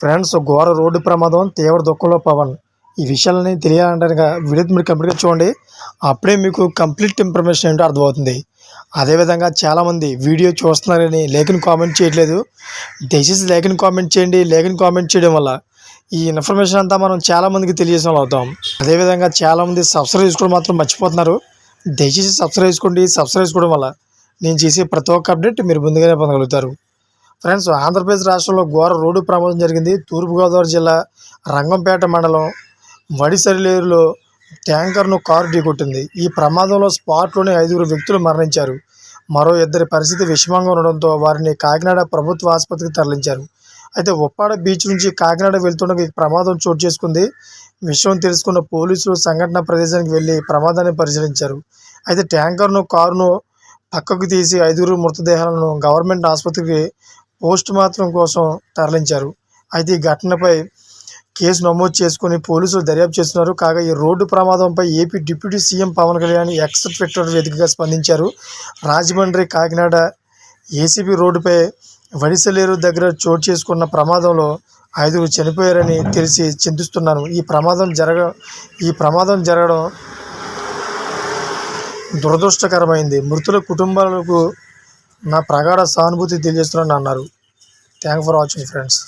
Friends ఘోర road ప్రమాదం తీవ్ర దుఃఖంలో పవన్. ఈ విషయాలని తెలియాలంటే వీడియో మీరు కంప్లీట్గా చూడండి. అప్పుడే మీకు కంప్లీట్ ఇన్ఫర్మేషన్ ఏంటో అర్థమవుతుంది. అదేవిధంగా చాలామంది వీడియో చూస్తున్నారని లేఖని కామెంట్ చేయట్లేదు. దయచేసి లేఖని కామెంట్ చేయండి. లేఖని కామెంట్ చేయడం వల్ల ఈ ఇన్ఫర్మేషన్ అంతా మనం చాలామందికి తెలియజేసిన వాళ్ళు అవుతాం. అదేవిధంగా చాలామంది సబ్స్క్రైబ్ చేసుకోవడం మాత్రం మర్చిపోతున్నారు. దయచేసి సబ్స్క్రైబ్ చేసుకోండి. సబ్స్క్రైబ్ చేసుకోవడం వల్ల నేను చేసే ప్రతి ఒక్క అప్డేట్ మీరు ముందుగానే పొందగలుగుతారు. ఫ్రెండ్స్ ఆంధ్రప్రదేశ్ రాష్ట్రంలో ఘోర రోడ్డు ప్రమాదం జరిగింది. తూర్పుగోదావరి జిల్లా రంగంపేట మండలం వడిసరిలేరులో ట్యాంకర్ను కారు ఢీకొట్టింది. ఈ ప్రమాదంలో స్పాట్లోనే ఐదుగురు వ్యక్తులు మరణించారు. మరో ఇద్దరి పరిస్థితి విషమంగా ఉండడంతో వారిని కాకినాడ ప్రభుత్వ ఆసుపత్రికి తరలించారు. అయితే ఉప్పాడ బీచ్ నుంచి కాకినాడ వెళ్తుండగా ఈ ప్రమాదం చోటు చేసుకుంది. విషయం తెలుసుకున్న పోలీసులు సంఘటన ప్రదేశానికి వెళ్ళి ప్రమాదాన్ని పరిశీలించారు. అయితే ట్యాంకర్ను కారును పక్కకు తీసి ఐదుగురు మృతదేహాలను గవర్నమెంట్ ఆసుపత్రికి పోస్ట్ మార్టం కోసం తరలించారు. అయితే ఈ ఘటనపై కేసు నమోదు చేసుకుని పోలీసులు దర్యాప్తు చేస్తున్నారు. కాగా ఈ రోడ్డు ప్రమాదంపై AP deputy CM Pawan Kalyan X Twitter వేదికగా స్పందించారు. రాజమండ్రి కాకినాడ ఏసీబీ రోడ్డుపై వడిసలేరు దగ్గర చోటు చేసుకున్న ప్రమాదంలో ఐదుగురు చనిపోయారని తెలిసి చింతిస్తున్నాను. ఈ ప్రమాదం జరగ ఈ ప్రమాదం జరగడం దురదృష్టకరమైంది. మృతుల కుటుంబాలకు నా ప్రగాఢ సానుభూతి తెలియజేస్తున్నాను అన్నారు. Thank for watching friends